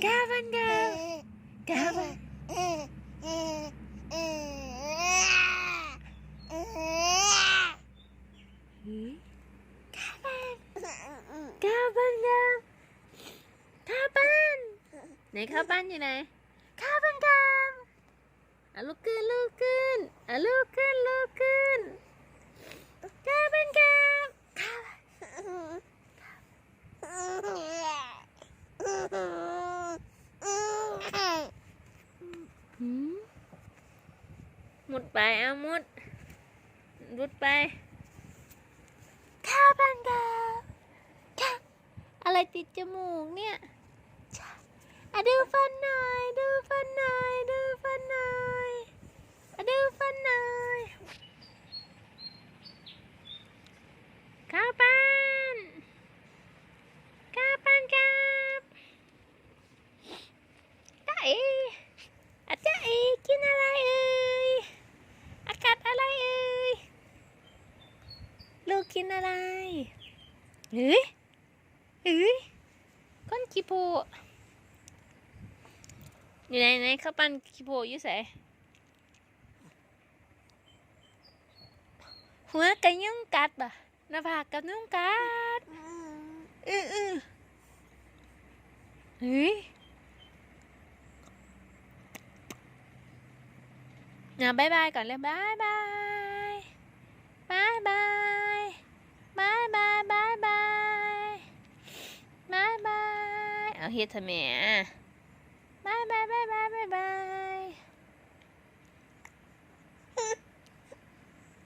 Gavanga. Gavanga. Gavanga. Gavan. Này Gavan gì này? Gavan Gav. À lúc cơn lúc cơn. À lúc cơn lúc cơn. Gavan Gav. Gavan. Gavan. มุดไปเอามุดรุดไปข้าวปั้นกาบกาอะไรติดจมูกเนี่ยอะดูฟันหน่อย ดูฟันหน่อย ดูฟันหน่อยอะดูฟันหน่อยข้าวปั้นข้าวปั้นครับจ้าเออาจ้าเอกินอะไรเอ่ยอากาศอะไรเอ่ยลู กกินอะไรเฮ้ยเฮ้ยก้อนขี้โพอยู่ไหนไหนข้าวปั้นคิโพอยู่ใส่หัวกันยุ่งกัดบ่ะหน้าผากกันยุ่งกัดอืออือเฮ้ยอะบายบายก่อนเลยบายบายบายบาย เอาเฮ็ดทำไมอะ